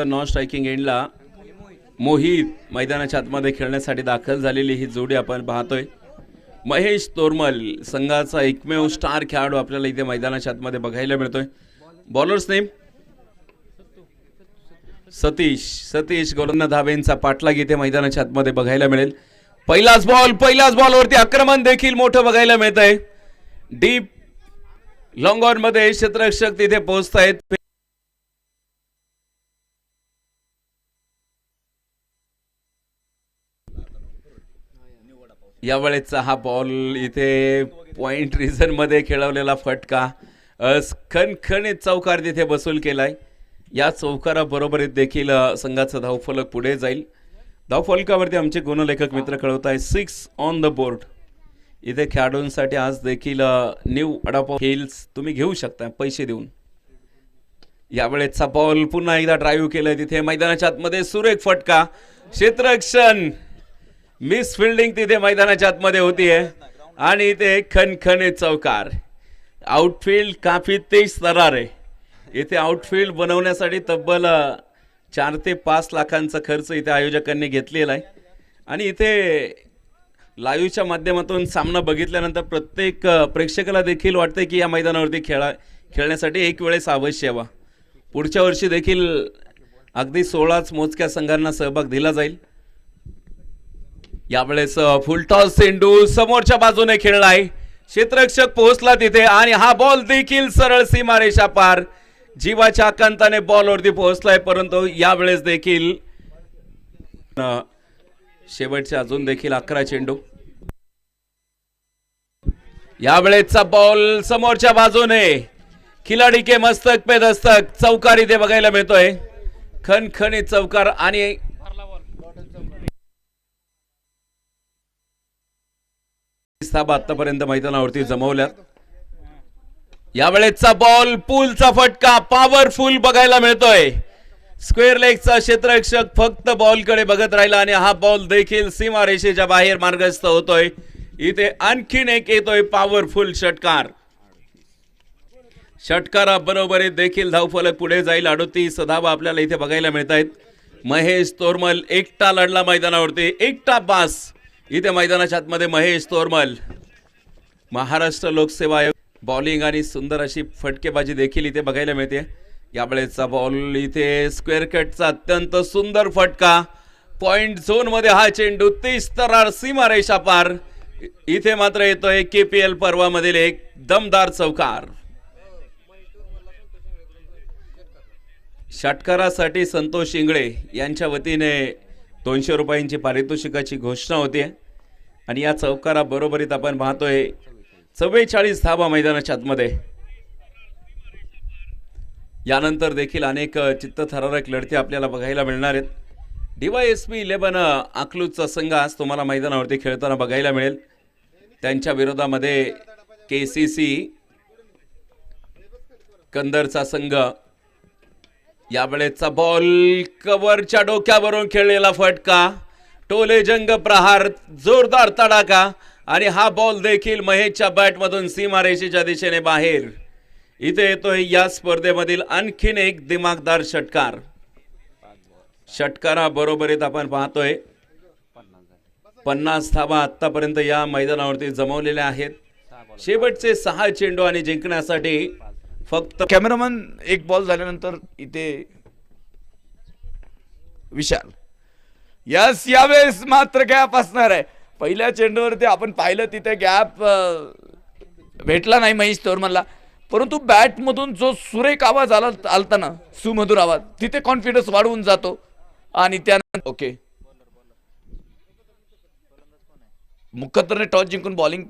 तर non striking एंडला मोहित मैदानाच्या आतमध्ये खेळण्यासाठी दाखल झालेली ही जोडी आपण पाहतोय. महेश तोरमल संघाचा एकमेव स्टार खेळाडू आपल्याला इथे मैदानाच्या आतमध्ये बघायला मिळतोय. Bowlers name Satish. सतीश गोलंदाज धाबेंचा पाठलाग इथे मैदानाच्या आतमध्ये बघायला मिळेल. पहिलाच बॉल पहिलाच बॉलवरती आक्रमण देखील मोठं बघायला मिळत आहे डीप लॉंग ऑनमध्ये क्षेत्ररक्षक तिथे पोहोचत आहेत यावेळेचा हा बॉल इथे पॉईंट रिझनमध्ये खेळवलेला फटका. खणखणीत चौकार तिथे बसूल केलाय. या चौकाराबरोबरीत देखील संघाचा धावफलक पुढे जाईल. धावफलकावरती आमचे गुणलेखक मित्र कळवत आहे सिक्स ऑन द बोर्ड इथे खेळाडूंसाठी आज देखील न्यू अडापॉ हिल्स तुम्ही घेऊ शकता पैसे देऊन. यावेळेचा बॉल पुन्हा एकदा ड्राईव्ह केलाय तिथे. मैदानाच्या आतमध्ये सुरेख फटका. क्षेत्ररक्षण. मिस फिल्डिंग तिथे मैदानाच्या आतमध्ये होतीये आणि इथे खनखने चौकार. आउटफील्ड काफी तेज स्तरार आहे. इथे आउटफील्ड बनवण्यासाठी तब्बल चार ते पाच लाखांचा खर्च इथे आयोजकांनी घेतलेला आहे. आणि इथे लाईव्हच्या माध्यमातून सामना बघितल्यानंतर प्रत्येक प्रेक्षकाला देखील वाटते की या मैदानावरती खेळा खेळण्यासाठी एक वेळेस अवश्य यावा. पुढच्या वर्षी देखील अगदी सोळाच मोजक्या संघांना सहभाग दिला जाईल. यावेळेस फुलटॉस चेंडू समोरच्या बाजूने खेळलाय. क्षेत्ररक्षक पोहोचला तिथे आणि हा बॉल देखील सरळ सीमारेषा पार. जीवाच्या आकांताने बॉलवरती पोहोचलाय परंतु यावेळेस देखील शेवटचे अजून देखील अकरा चेंडू. यावेळेसचा बॉल समोरच्या बाजूने. खिलाडी के मस्तक पे दस्तक. चौकार इथे बघायला मिळतोय. खणखणीत चौकार आणि स्थाप आतापर्यंत मैदानावरती जमवल्यात. यावेळेसचा बॉल पूलचा फटका पॉवरफुल बघायला मिळतोय. स्क्वेअर लेगचा क्षेत्ररक्षक फक्त बॉलकडे बघत राहिला आणि हा बॉल देखील सीमारेषेच्या बाहेर मार्गस्थ होतोय. इथे आणखीन एक येतोय पॉवरफुल षटकार. षटकाराबरोबर देखील धावफलक पुढे जाईल. अडोतीस धावा आपल्याला इथे बघायला मिळत आहेत महेश तोरमल एकटा लढला मैदानावरती. एकटा पास इथे मैदानाच्या आतमध्ये महेश तोरमल. महाराष्ट्र लोकसेवा आयोग. बॉलिंग आणि सुंदर अशी फटकेबाजी देखील इथे बघायला मिळते. यावेळेचा बॉल इथे स्क्वेअर कटचा अत्यंत सुंदर फटका. पॉइंट झोनमध्ये हा चेंडू तीस तरार सीमारेषा पार. इथे मात्र येतोय के पी एल पर्वामधील एक दमदार चौकार. षटकारासाठी संतोष इंगळे यांच्या वतीने दोनशे रुपयांची पारितोषिकाची घोषणा होते. आणि या चौकारा बरोबरीत आपण पाहतोय चव्वेचाळीस धाबा मैदानाच्या आतमध्ये. यानंतर देखील अनेक चित्तथरारक लढती आपल्याला बघायला मिळणार आहेत. डीवायएसपी इलेव्हन अकलूजचा संघ आज तुम्हाला मैदानावरती खेळताना बघायला मिळेल. त्यांच्या विरोधामध्ये के सी सी कंदरचा संघ यावेळेचा बॉल कवरच्या डोक्यावरून खेळलेला फटका. टोले जंग प्रहार जोरदार तडाखा आणि हा बॉल देखील महेशच्या बॅटमधून सीमारेषेच्या दिशेने बाहेर. इथे येतोय या स्पर्धेमधील आणखीन एक दिमागदार षटकार. षटकारा बरोबरीत आपण पाहतोय. पन्नास धावा आतापर्यंत या मैदानावरती जमवलेल्या आहेत. शेवटचे सहा चेंडू आणि जिंकण्यासाठी फक्त कॅमेरामन एक बॉल झाल्यानंतर इथे विशाल. यस यावेळेस मात्र गॅप असणार आहे. पहिल्या चेंडूवरती आपण पाहिलं तिथे गॅप भेटला नाही महेश तोरमनला परंतु बॅटमधून जो सुरेख आवाज आला आलताना सुमधुर आवाज तिथे कॉन्फिडन्स वाढवून जातो. आणि त्यानंतर ओके. मुखतरने टॉस जिंकून बॉलिंग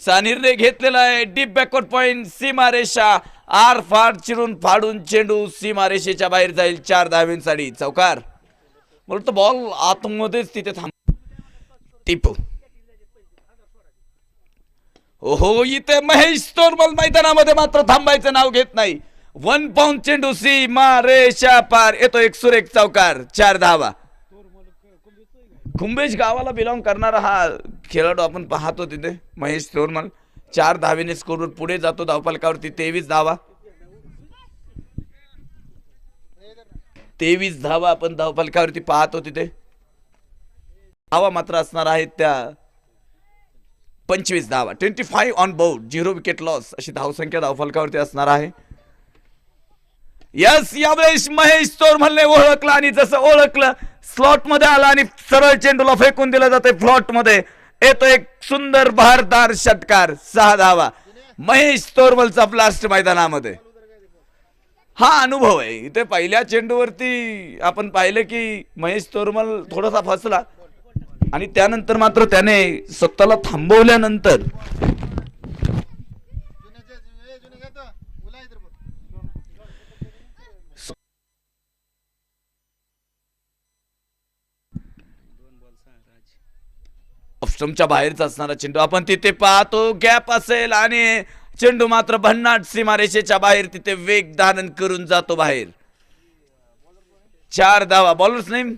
चा निर्णय घेतलेला आहे. डीप बॅकवर्ड पॉईंट सीमारेषा आर फार चिरून फाडून चेंडू सीमारेषेच्या बाहेर जाईल. चार धाव्यांसाठी चौकार. म्हणून तो बॉल आतमध्येच तिथे थांब टिपू. हो इथे महेश तोरमल मैदानामध्ये मात्र थांबायचं नाव घेत नाही. वन पाऊंड चेंडू सीमा रेषा पार. येतो एक सुरेख चौकार. चार धावा. कुंभेश गावाला बिलॉंग करणारा हा खेळाडू आपण पाहतो तिथे महेश तोरमल चार धावेने स्कोरवर पुढे जातो धावपालकावरती तेवीस धावा. तेवीस धावा आपण धावपालकावरती पाहतो तिथे. धावा मात्र असणार आहेत त्या. पंचवीस धावा. Twenty five on board zero wicket loss अशी धावसंख्या धावफलकावरती असणार आहे. यस यावेळेस महेश चोरमलने ओळखलं आणि जसं ओळखलं स्लॉटमध्ये आला आणि सरळ चेंडूला फेकून दिलं जाते फ्लॉटमध्ये. येतो एक सुंदर बहारदार षटकार सहा धावा. महेश तोरमलचा ब्लास्ट मैदानामध्ये. हा अनुभव आहे. इथे पहिल्या चेंडूवरती आपण पाहिलं की महेश तोरमल थोडासा फसला. आणि त्यानंतर मात्र त्याने स्वतःला थांबवल्यानंतर ऑप्शनच्या बाहेरच असणारा चेंडू. आपण तिथे पाहतो गॅप असेल आणि चेंडू मात्र भन्नाट सीमारेषेच्या बाहेर तिथे वेग धारण करून जातो बाहेर. चार धावा. Bowlers name?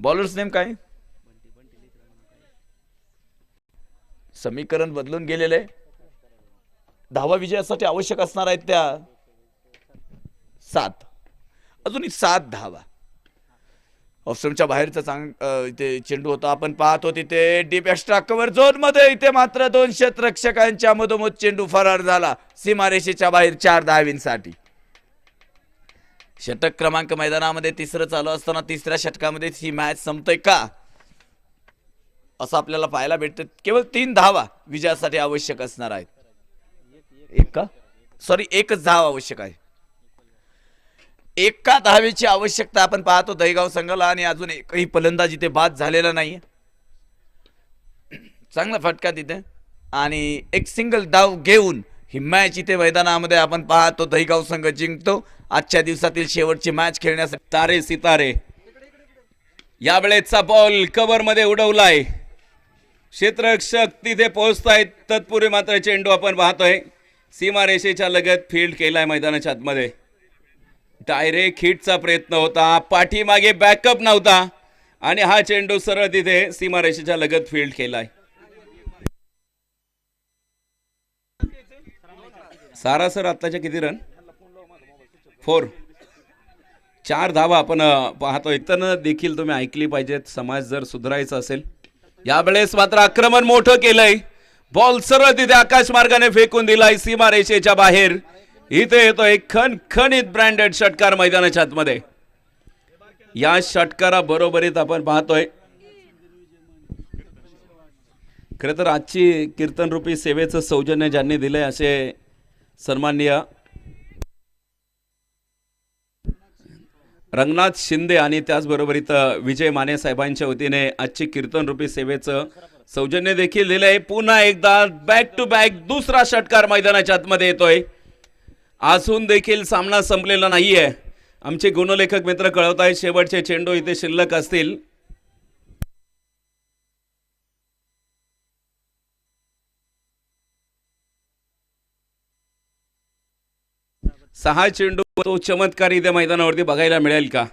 बॉलर्स नेम काय? समीकरण बदलून गेलेलं आहे. धावा विजयासाठी आवश्यक असणार आहेत त्या सात. अजूनही सात धावा. ऑप्शनच्या बाहेरचा चांग इथे चेंडू होता. आपण पाहतो तिथे डीप एक्स्ट्रा कव्हर झोनमध्ये इथे मात्र दोन क्षेत्ररक्षकांच्या मधोमध चेंडू फरार झाला. सीमारेषेच्या बाहेर चार धावींसाठी. षटक क्रमांक मैदानामध्ये तिसरं चालू असताना तिसऱ्या षटकामध्ये ही मॅच संपतोय का? असं आपल्याला पाहायला भेटतं. केवळ तीन धावा विजयासाठी आवश्यक असणार आहेत. एक का? सॉरी एकच धाव आवश्यक आहे. एका धावेची आवश्यकता आपण पाहतो दहीगाव संघाला आणि अजून एकही फलंदाजी ते बाद झालेला नाही चांगला फटका तिथे. आणि एक सिंगल धाव घेऊन ही मॅच इथे मैदानामध्ये आपण पाहतो दहीगाव संघ जिंकतो. आजच्या दिवसातील शेवटची मॅच खेळण्यासाठी तारे सितारे. यावेळेचा बॉल कवरमध्ये उडवलाय. क्षेत्ररक्षक तिथे पोहोचतायत. तत्पूर्वी मात्र चेंडू आपण पाहतोय. सीमारेषेच्या लगत फील्ड केलाय मैदानाच्या आतमध्ये. डायरेक्ट हिटचा प्रयत्न होता. पाठीमागे बॅकअप नव्हता. आणि हा चेंडू सरळ तिथे सीमारेषेच्या लगत फील्ड केलाय. सारा सर आत्ताच्या किती रन फोर चार धावा आपण पाहतो. एकतर देखील तुम्ही ऐकली पाहिजेत. समाज जर सुधारायचा असेल. यावेळेस मात्र आक्रमण मोठं केलंय. बॉल सरळ तिथे आकाश मार्गाने फेकून दिलाय. सीमा रेषेच्या बाहेर. इथे येतोय खणखणीत ब्रँडेड षटकार मैदानाच्या आतमध्ये. या षटकारा बरोबरीत आपण पाहतोय. खरं तर आजची कीर्तनरूपी सेवेचं सौजन्य ज्यांनी दिलंय असे सन्माननीय रंगनाथ शिंदे आणि त्याचबरोबर इथं विजय माने साहेबांच्या वतीने आजची कीर्तनरूपी सेवेचं सौजन्य देखील दिलंय. पुन्हा एकदा बॅक टू बॅक दुसरा षटकार मैदानाच्या आतमध्ये येतोय. अजून देखील सामना संपलेला नाहीये. आमचे गुणलेखक मित्र कळवत आहेत शेवटचे चेंडू इथे शिल्लक असतील. सहा चेंडू तो चमत्कार इथे मैदानावरती बघायला मिळेल का?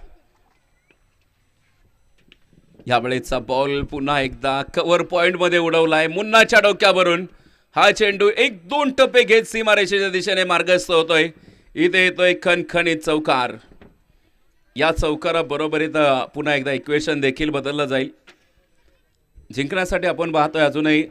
यावेळेचा बॉल पुन्हा एकदा कव्हर पॉइंटमध्ये उडवलाय. मुन्नाच्या डोक्यावरून हा चेंडू एक दोन टप्पे घेत सीमारेषेच्या दिशेने मार्गस्थ होतोय. इथे येतोय खणखणीत चौकार. या चौकाराबरोबर इथं पुन्हा एकदा इक्वेशन देखील बदललं जाईल. जिंकण्यासाठी आपण पाहतोय अजूनही